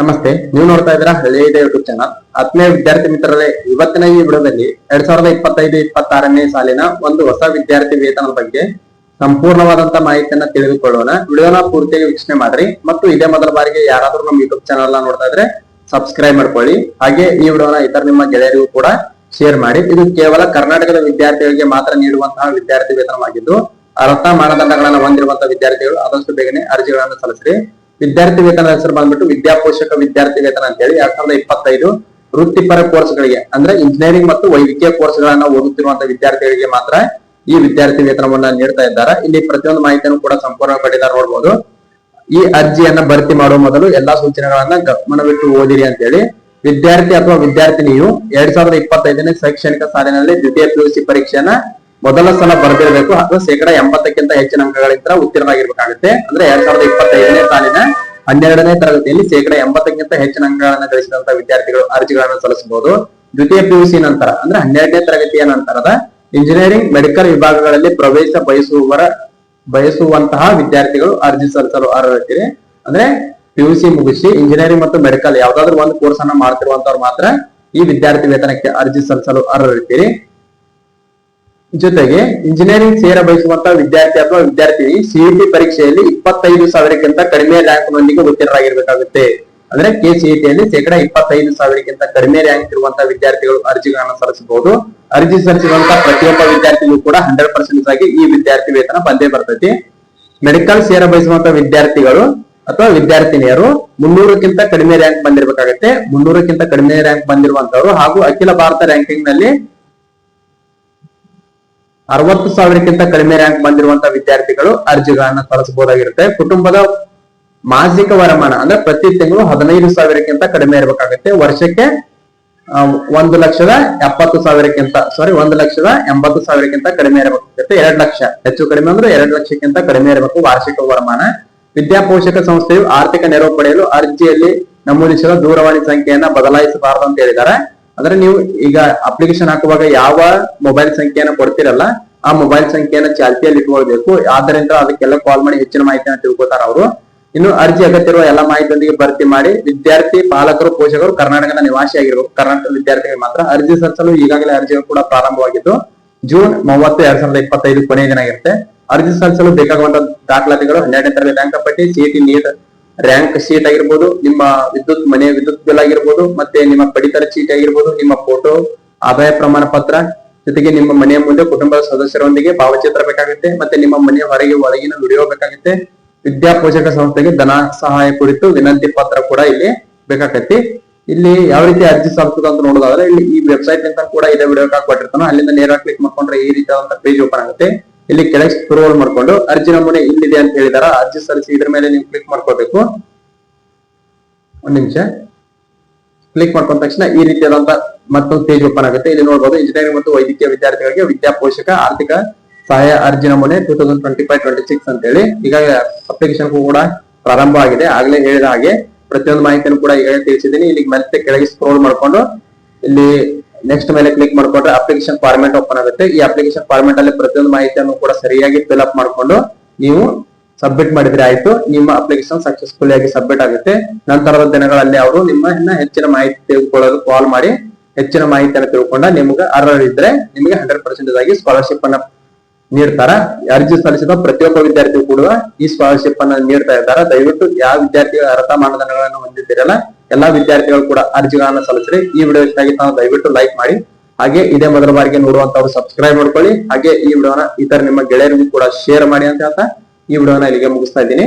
ನಮಸ್ತೆ, ನೀವು ನೋಡ್ತಾ ಇದ್ದೀರಾ ಹಳ್ಳಿ ಯೂಟ್ಯೂಬ್ ಚಾನಲ್ ಆತ್ಮೀಯ ವಿದ್ಯಾರ್ಥಿ ಮಿತ್ರರೇ, ಇವತ್ತಿನ ಈ ವಿಡಿಯೋದಲ್ಲಿ ಎರಡ್ ಸಾವಿರದ ಇಪ್ಪತ್ತೈದು, ಇಪ್ಪತ್ತಾರನೇ ಸಾಲಿನ ಒಂದು ಹೊಸ ವಿದ್ಯಾರ್ಥಿ ವೇತನದ ಬಗ್ಗೆ ಸಂಪೂರ್ಣವಾದಂತ ಮಾಹಿತಿಯನ್ನ ತಿಳಿದುಕೊಳ್ಳೋಣ. ವಿಡಿಯೋನ ಪೂರ್ತಿಯಾಗಿ ವೀಕ್ಷಣೆ ಮಾಡ್ರಿ ಮತ್ತು ಇದೇ ಮೊದಲ ಬಾರಿಗೆ ಯಾರಾದ್ರೂ ನಮ್ಮ ಯೂಟ್ಯೂಬ್ ಚಾನಲ್ ನೋಡ್ತಾ ಇದ್ರೆ ಸಬ್ಸ್ಕ್ರೈಬ್ ಮಾಡ್ಕೊಳ್ಳಿ. ಹಾಗೆ ಈ ವಿಡಿಯೋನ ಇತರ ನಿಮ್ಮ ಗೆಳೆಯರಿಗೂ ಕೂಡ ಶೇರ್ ಮಾಡಿ. ಇದು ಕೇವಲ ಕರ್ನಾಟಕದ ವಿದ್ಯಾರ್ಥಿಗಳಿಗೆ ಮಾತ್ರ ನೀಡುವಂತಹ ವಿದ್ಯಾರ್ಥಿ ವೇತನವಾಗಿದ್ದು ಅರ್ಥ ಮಾನದಂಡಗಳನ್ನ ಹೊಂದಿರುವಂತಹ ವಿದ್ಯಾರ್ಥಿಗಳು ಆದಷ್ಟು ಬೇಗನೆ ಅರ್ಜಿಗಳನ್ನು ಸಲ್ಲಿಸ್ರಿ. ವಿದ್ಯಾರ್ಥಿ ವೇತನ ಹೆಸರು ಬಂದ್ಬಿಟ್ಟು ವಿದ್ಯಾಪೋಷಕ ವಿದ್ಯಾರ್ಥಿ ವೇತನ ಅಂತ ಹೇಳಿ ಎರಡ್ ಸಾವಿರದ ಇಪ್ಪತ್ತೈದು ವೃತ್ತಿಪರ ಕೋರ್ಸ್ಗಳಿಗೆ, ಅಂದ್ರೆ ಇಂಜಿನಿಯರಿಂಗ್ ಮತ್ತು ವೈದ್ಯಕೀಯ ಕೋರ್ಸ್ಗಳನ್ನ ಓದುತ್ತಿರುವಂತಹ ವಿದ್ಯಾರ್ಥಿಗಳಿಗೆ ಮಾತ್ರ ಈ ವಿದ್ಯಾರ್ಥಿ ವೇತನವನ್ನ ನೀಡ್ತಾ ಇದ್ದಾರೆ. ಇಲ್ಲಿ ಪ್ರತಿಯೊಂದು ಮಾಹಿತಿಯನ್ನು ಕೂಡ ಸಂಪೂರ್ಣ ಪಡೆದ ನೋಡ್ಬೋದು. ಈ ಅರ್ಜಿಯನ್ನ ಭರ್ತಿ ಮಾಡುವ ಮೊದಲು ಎಲ್ಲಾ ಸೂಚನೆಗಳನ್ನ ಗಮನವಿಟ್ಟು ಓದಿರಿ ಅಂತ ಹೇಳಿ ವಿದ್ಯಾರ್ಥಿ ಅಥವಾ ವಿದ್ಯಾರ್ಥಿನಿಯು ಎರಡ್ ಸಾವಿರದ ಇಪ್ಪತ್ತೈದನೇ ಶೈಕ್ಷಣಿಕ ಸಾಲಿನಲ್ಲಿ ದ್ವಿತೀಯ ಪಿಯುಸಿ ಪರೀಕ್ಷೆಯನ್ನ ಮೊದಲ ಸಲ ಬರೆದಿರಬೇಕು ಅಥವಾ ಶೇಕಡ ಎಂಬತ್ತಕ್ಕಿಂತ ಹೆಚ್ಚಿನ ಅಂಕಗಳಿಂದ ಉತ್ತೀರ್ಣರಾಗಿರ್ಬೇಕಾಗುತ್ತೆ ಅಂದ್ರೆ ಎರಡ್ ಸಾವಿರದ ಇಪ್ಪತ್ತೈದನೇ ಸಾಲಿನ ಹನ್ನೆರಡನೇ ತರಗತಿಯಲ್ಲಿ ಶೇಕಡ ಎಂಬತ್ತಕ್ಕಿಂತ ಹೆಚ್ಚಿನ ಅಂಕಗಳನ್ನು ಗಳಿಸಿದಂತ ವಿದ್ಯಾರ್ಥಿಗಳು ಅರ್ಜಿಗಳನ್ನು ಸಲ್ಲಿಸಬಹುದು. ದ್ವಿತೀಯ ಪಿಯುಸಿ ನಂತರ, ಅಂದ್ರೆ ಹನ್ನೆರಡನೇ ತರಗತಿಯ ನಂತರದ ಇಂಜಿನಿಯರಿಂಗ್ ಮೆಡಿಕಲ್ ವಿಭಾಗಗಳಲ್ಲಿ ಪ್ರವೇಶ ಬಯಸುವವರ ಬಯಸುವಂತಹ ವಿದ್ಯಾರ್ಥಿಗಳು ಅರ್ಜಿ ಸಲ್ಲಿಸಲು ಅರ್ಹರಿರ್ತೀರಿ ಅಂದ್ರೆ ಪಿಯುಸಿ ಮುಗಿಸಿ ಇಂಜಿನಿಯರಿಂಗ್ ಮತ್ತು ಮೆಡಿಕಲ್ ಯಾವ್ದಾದ್ರು ಒಂದು ಕೋರ್ಸ್ ಅನ್ನ ಮಾಡ್ತಿರುವಂತವ್ರು ಮಾತ್ರ ಈ ವಿದ್ಯಾರ್ಥಿ ವೇತನಕ್ಕೆ ಅರ್ಜಿ ಸಲ್ಲಿಸಲು ಅರ್ಹರಿರ್ತೀರಿ ಜೊತೆಗೆ ಇಂಜಿನಿಯರಿಂಗ್ ಸೇರ ಬಯಸುವಂತಹ ವಿದ್ಯಾರ್ಥಿ ಅಥವಾ ವಿದ್ಯಾರ್ಥಿನಿ ಸಿಇಟಿ ಪರೀಕ್ಷೆಯಲ್ಲಿ ಇಪ್ಪತ್ತೈದು ಸಾವಿರಕ್ಕಿಂತ ಕಡಿಮೆ ರ್ಯಾಂಕ್ ನೊಂದಿಗೆ ಉತ್ತೀರ್ಣರಾಗಿರ್ಬೇಕಾಗುತ್ತೆ. ಅಂದ್ರೆ ಕೆ ಸಿಇಟಿಯಲ್ಲಿ ಶೇಕಡ ಇಪ್ಪತ್ತೈದು ಸಾವಿರಕ್ಕಿಂತ ಕಡಿಮೆ ರ್ಯಾಂಕ್ ಇರುವಂತಹ ವಿದ್ಯಾರ್ಥಿಗಳು ಅರ್ಜಿಗಳನ್ನು ಸಲ್ಲಿಸಬಹುದು. ಅರ್ಜಿ ಸಲ್ಲಿಸಿರುವಂತಹ ಪ್ರತಿಯೊಬ್ಬ ವಿದ್ಯಾರ್ಥಿಗೂ ಕೂಡ ಹಂಡ್ರೆಡ್ ಪರ್ಸೆಂಟ್ ಆಗಿ ಈ ವಿದ್ಯಾರ್ಥಿ ವೇತನ ಬಂದೇ ಬರ್ತೈತಿ. ಮೆಡಿಕಲ್ ಸೇರ ಬಯಸುವಂತಹ ವಿದ್ಯಾರ್ಥಿಗಳು ಅಥವಾ ವಿದ್ಯಾರ್ಥಿನಿಯರು ಮುನ್ನೂರಕ್ಕಿಂತ ಕಡಿಮೆ ರ್ಯಾಂಕ್ ಬಂದಿರಬೇಕಾಗತ್ತೆ. ಮುನ್ನೂರಕ್ಕಿಂತ ಕಡಿಮೆ ರ್ಯಾಂಕ್ ಬಂದಿರುವಂತವರು ಹಾಗೂ ಅಖಿಲ ಭಾರತ ರ್ಯಾಂಕಿಂಗ್ನಲ್ಲಿ ಅರವತ್ತು ಸಾವಿರಕ್ಕಿಂತ ಕಡಿಮೆ ರ್ಯಾಂಕ್ ಬಂದಿರುವಂತಹ ವಿದ್ಯಾರ್ಥಿಗಳು ಅರ್ಜಿಗಳನ್ನ ಸಲ್ಲಿಸಬಹುದಾಗಿರುತ್ತೆ ಕುಟುಂಬದ ಮಾಸಿಕ ವರಮಾನ ಅಂದ್ರೆ ಪ್ರತಿ ತಿಂಗಳು ಹದಿನೈದು ಸಾವಿರಕ್ಕಿಂತ ಕಡಿಮೆ ಇರಬೇಕಾಗುತ್ತೆ. ವರ್ಷಕ್ಕೆ ಒಂದು ಲಕ್ಷದ ಎಪ್ಪತ್ತು ಸಾವಿರಕ್ಕಿಂತ ಸಾರಿ ಒಂದು ಲಕ್ಷದ ಎಂಬತ್ತು ಸಾವಿರಕ್ಕಿಂತ ಕಡಿಮೆ ಇರಬೇಕಾಗುತ್ತೆ. ಎರಡ್ ಲಕ್ಷ. ಹೆಚ್ಚು ಕಡಿಮೆ ಅಂದ್ರೆ ಎರಡು ಲಕ್ಷಕ್ಕಿಂತ ಕಡಿಮೆ ಇರಬೇಕು ವಾರ್ಷಿಕ ವರಮಾನ. ವಿದ್ಯಾಪೋಷಕ ಸಂಸ್ಥೆಯು ಆರ್ಥಿಕ ನೆರವು ಪಡೆಯಲು ಅರ್ಜಿಯಲ್ಲಿ ನಮೂದಿಸಿದ ದೂರವಾಣಿ ಸಂಖ್ಯೆಯನ್ನ ಬದಲಾಯಿಸಬಾರದು ಅಂತ ಹೇಳಿದ್ದಾರೆ. ಅಂದ್ರೆ ನೀವು ಈಗ ಅಪ್ಲಿಕೇಶನ್ ಹಾಕುವಾಗ ಯಾವ ಮೊಬೈಲ್ ಸಂಖ್ಯೆಯನ್ನು ಕೊಡ್ತಿರಲ್ಲ, ಆ ಮೊಬೈಲ್ ಸಂಖ್ಯೆಯನ್ನು ಚಾಲ್ತಿಯಲ್ಲಿ ಇಟ್ಕೊಳ್ಬೇಕು. ಆದ್ರಿಂದ ಅದಕ್ಕೆಲ್ಲ ಕಾಲ್ ಮಾಡಿ ಹೆಚ್ಚಿನ ಮಾಹಿತಿಯನ್ನು ತಿಳ್ಕೊತಾರ ಅವರು. ಇನ್ನು ಅರ್ಜಿ ಅಗತ್ಯ ಇರುವ ಎಲ್ಲ ಮಾಹಿತಿಯೊಂದಿಗೆ ಭರ್ತಿ ಮಾಡಿ, ವಿದ್ಯಾರ್ಥಿ, ಪಾಲಕರು, ಪೋಷಕರು ಕರ್ನಾಟಕದ ನಿವಾಸಿ ಆಗಿರಬೇಕು. ಕರ್ನಾಟಕದ ವಿದ್ಯಾರ್ಥಿಗಳಿಗೆ ಮಾತ್ರ ಅರ್ಜಿ ಸಲ್ಲಿಸಲು ಈಗಾಗಲೇ ಅರ್ಜಿ ಕೂಡ ಪ್ರಾರಂಭವಾಗಿದ್ದು, ಜೂನ್ ಮೂವತ್ತು, ಎರಡ್ ಸಾವಿರದ ಇಪ್ಪತ್ತೈದು ಕೊನೆಯ ದಿನ ಇರುತ್ತೆ ಅರ್ಜಿ ಸಲ್ಲಿಸಲು ಬೇಕಾಗುವಂತಹ ದಾಖಲಾತಿಗಳು ಹನ್ನೆರಡನೇ ತರಗತಿ ಅಂಕಪಟ್ಟಿ ಸಿಇಟಿ ನೀಟ್ ರ್ಯಾಂಕ್ ಶೀಟ್ ಆಗಿರ್ಬೋದು, ನಿಮ್ಮ ವಿದ್ಯುತ್, ಮನೆ ವಿದ್ಯುತ್ ಬಿಲ್ ಆಗಿರ್ಬೋದು, ಮತ್ತೆ ನಿಮ್ಮ ಪಡಿತರ ಚೀಟಿ ಆಗಿರ್ಬೋದು, ನಿಮ್ಮ ಫೋಟೋ ಆದಾಯ ಪ್ರಮಾಣ ಪತ್ರ, ಜೊತೆಗೆ ನಿಮ್ಮ ಮನೆಯ ಮುಂದೆ ಕುಟುಂಬದ ಸದಸ್ಯರೊಂದಿಗೆ ಭಾವಚಿತ್ರ ಬೇಕಾಗುತ್ತೆ, ಮತ್ತೆ ನಿಮ್ಮ ಮನೆಯ ಹೊರಗೆ ಒಳಗಿನ ವಿಡಿಯೋ ಬೇಕಾಗುತ್ತೆ. ವಿದ್ಯಾಪೋಷಕ ಸಂಸ್ಥೆಗೆ ಧನ ಸಹಾಯ ಕುರಿತು ವಿನಂತಿ ಪತ್ರ ಕೂಡ ಇಲ್ಲಿ ಬೇಕಾಗತ್ತೆ ಇಲ್ಲಿ ಯಾವ ರೀತಿ ಅರ್ಜಿ ಸಲ್ಲಿಸೋದು ಅಂತ ನೋಡೋದಾದ್ರೆ, ಇಲ್ಲಿ ಈ ವೆಬ್ಸೈಟ್ ಅಂತ ಕೂಡ ಇದೇ ವಿಡಿಯೋ ಕೊಟ್ಟಿರ್ತಾನೆ ಅಲ್ಲಿಂದ ನೇರ ಕ್ಲಿಕ್ ಮಾಡ್ಕೊಂಡ್ರೆ ಈ ರೀತಿಯಾದಂತ ಪೇಜ್ ಓಪನ್ ಆಗುತ್ತೆ. ಇಲ್ಲಿ ಕೆಳಗೆ ಸ್ಕ್ರೋಲ್ ಮಾಡ್ಕೊಂಡು ಅರ್ಜಿ ನಮೂನೆ ಇಲ್ಲಿದೆ ಅಂತ ಹೇಳಿದಾರ, ಅರ್ಜಿ ಸಲ್ಲಿಸಿ ಇದ್ರ ಮೇಲೆ ನೀವು ಕ್ಲಿಕ್ ಮಾಡ್ಕೋಬೇಕು. ಒಂದ್ ನಿಮಿಷ. ಕ್ಲಿಕ್ ಮಾಡ್ಕೊಂಡ ತಕ್ಷಣ ಈ ರೀತಿಯಾದಂತ ಮತ್ತೊಂದು ಪೇಜ್ ಓಪನ್ ಆಗುತ್ತೆ. ಇಲ್ಲಿ ನೋಡಬಹುದು ಇಂಜಿನಿಯರಿಂಗ್ ಮತ್ತು ವೈದ್ಯಕೀಯ ವಿದ್ಯಾರ್ಥಿಗಳಿಗೆ ವಿದ್ಯಾ ಪೋಷಕ ಆರ್ಥಿಕ ಸಹಾಯ ಅರ್ಜಿ ನಮೂನೆ two thousand twenty five twenty six ಅಂತ ಹೇಳಿ ಈಗ ಅಪ್ಲಿಕೇಶನ್ ಕೂಡ ಪ್ರಾರಂಭ ಆಗಿದೆ. ಆಗ್ಲೇ ಹೇಳಿದ ಹಾಗೆ ಪ್ರತಿಯೊಂದು ಮಾಹಿತಿಯನ್ನು ಕೂಡ ಈಗಾಗಲೇ ತಿಳಿಸಿದ್ದೀನಿ. ಇಲ್ಲಿ ಮತ್ತೆ ಕೆಳಗೆ ಸ್ಕ್ರೋಲ್ ಮಾಡ್ಕೊಂಡು ಇಲ್ಲಿ ನೆಕ್ಸ್ಟ್ ಮೇಲೆ ಕ್ಲಿಕ್ ಮಾಡ್ಕೊಂಡ್ರೆ ಅಪ್ಲಿಕೇಶನ್ ಫಾರ್ಮೆಟ್ ಓಪನ್ ಆಗುತ್ತೆ. ಈ ಅಪ್ಲಿಕೇಶನ್ ಫಾರ್ಮೆಟ್ ಅಲ್ಲಿ ಪ್ರತಿಯೊಂದು ಮಾಹಿತಿಯನ್ನು ಕೂಡ ಸರಿಯಾಗಿ ಫಿಲ್ ಅಪ್ ಮಾಡ್ಕೊಂಡು ನೀವು ಸಬ್ಮಿಟ್ ಮಾಡಿದ್ರೆ ಆಯ್ತು. ನಿಮ್ಮ ಅಪ್ಲಿಕೇಶನ್ ಸಕ್ಸಸ್ಫುಲ್ ಆಗಿ ಸಬ್ಮಿಟ್ ಆಗುತ್ತೆ. ನಂತರದ ದಿನಗಳಲ್ಲಿ ಅವರು ನಿಮ್ಮನ್ನ ಹೆಚ್ಚಿನ ಮಾಹಿತಿ ತೆಗೆದುಕೊಳ್ಳಲು ಕಾಲ್ ಮಾಡಿ ಹೆಚ್ಚಿನ ಮಾಹಿತಿಯನ್ನು ತಿಳ್ಕೊಂಡ ನಿಮ್ಗೆ ಅರ್ಹರಿದ್ರೆ ನಿಮಗೆ ಹಂಡ್ರೆಡ್ ಪರ್ಸೆಂಟೇಜ್ ಆಗಿ ಸ್ಕಾಲರ್ಶಿಪ್ ಅನ್ನ ನೀಡ್ತಾರ. ಅರ್ಜಿ ಸಲ್ಲಿಸಿದ ಪ್ರತಿಯೊಬ್ಬ ವಿದ್ಯಾರ್ಥಿಗೂ ಕೂಡ ಈ ಸ್ಕಾಲರ್ಶಿಪ್ ಅನ್ನ ನೀಡ್ತಾ ಇದ್ದಾರೆ. ದಯವಿಟ್ಟು ಯಾವ ವಿದ್ಯಾರ್ಥಿಗಳ ಅರ್ಹತಾ ಮಾನದಂಡಗಳನ್ನು ಹೊಂದಿದ್ದೀರಲ್ಲ ಎಲ್ಲಾ ವಿದ್ಯಾರ್ಥಿಗಳು ಕೂಡ ಅರ್ಜಿಗಳನ್ನ ಸಲ್ಲಿಸ್ರಿ. ಈ ವಿಡಿಯೋ ಇಷ್ಟ ಆಗಿತ್ತು ಅಂದ್ರೆ ದಯವಿಟ್ಟು ಲೈಕ್ ಮಾಡಿ. ಹಾಗೆ ಇದೇ ಮೊದಲ ಬಾರಿಗೆ ನೋಡುವಂತವ್ರು ಸಬ್ಸ್ಕ್ರೈಬ್ ಮಾಡ್ಕೊಳ್ಳಿ. ಹಾಗೆ ಈ ವಿಡಿಯೋನ ಇತರ ನಿಮ್ಮ ಗೆಳೆಯರಿಗೂ ಕೂಡ ಶೇರ್ ಮಾಡಿ ಅಂತ ಹೇಳ್ತಾ ಈ ವಿಡಿಯೋನ ಇಲ್ಲಿಗೆ ಮುಗಿಸ್ತಾ ಇದ್ದೀನಿ.